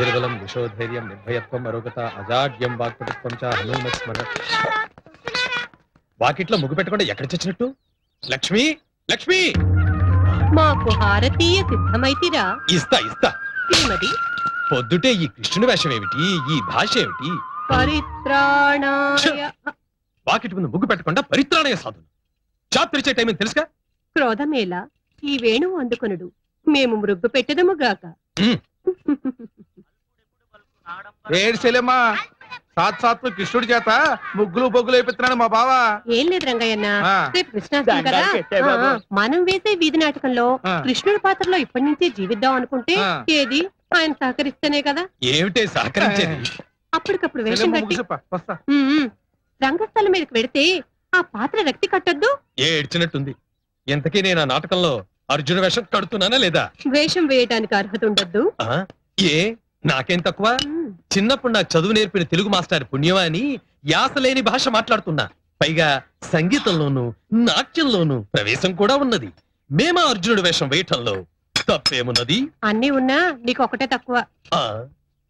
బుద్ధిర్బలం విశోధైర్యం నిర్భయత్వం అరోగత అజాడ్యం వాక్పటుత్వం చ హనుమస్మర వాకిట్లో ముగ్గు పెట్టకుండా ఎక్కడ చచ్చినట్టు? లక్ష్మి లక్ష్మి! మాకు హారతీయ సిద్ధమైతిరా. ఇస్తా ఇస్తా. శ్రీమతి. పొద్దుటే ఈ కృష్ణుని వేషం ఏమిటి ఈ భాష ఏమిటి? పరిత్రాణాయ వాకిటి ముందు ముగ్గు పెట్టకుండా పరిత్రాణయ సాధన చాత్రిచే టైం తెలుసుగా? క్రోధమేలా ఈ వేణువు అందుకొనుడు. మేము మృగ్గు పెట్టదము ఏడ్చెలేమ్మా సాత్ సాత్ కృష్ణుడి చేత ముగ్గులు బొగ్గులు వేపిస్తున్నాడు మా బావ. ఏం లేదు రంగయ్యన్న. రేపు కృష్ణాష్టమి కదా. ఆ, మనం వేసే వీధి నాటకంలో ఆ. కృష్ణుడి పాత్రలో ఇప్పటి నుంచే జీవిద్దాం అనుకుంటే ఆ. ఏది? ఆయన సహకరిస్తేనే కదా. ఏమిటే సహకరించేది? అప్పటికప్పుడు వేషం కట్టి. ముగ్గు చెప్ప, వస్తా. ఉమ్, ఉమ్. రంగస్థలం మీదకి వెడితే ఆ పాత్ర రక్తి కట్టొద్దు? ఏడ్చినట్టుంది? ఇంతకీ నేను ఆ నాటకంలో అర్జున వేషం కడుతున్నానా లేదా? వేషం వేయటానికి అర్హత ఉండద్దు. ఆ? ఏ? నాకేం తక్కువ? చిన్నప్పుడు నాకు చదువు నేర్పిన తెలుగు మాస్టర్ పుణ్యమా అని యాస లేని భాష మాట్లాడుతున్నా. పైగా సంగీతంలోను నాట్యంలోను ప్రవేశం కూడా ఉన్నది. మేమా అర్జునుడు వేషం వేయటంలో తప్పేమున్నది? అన్నీ ఉన్నా నీకు ఒకటే తక్కువ. ఆ.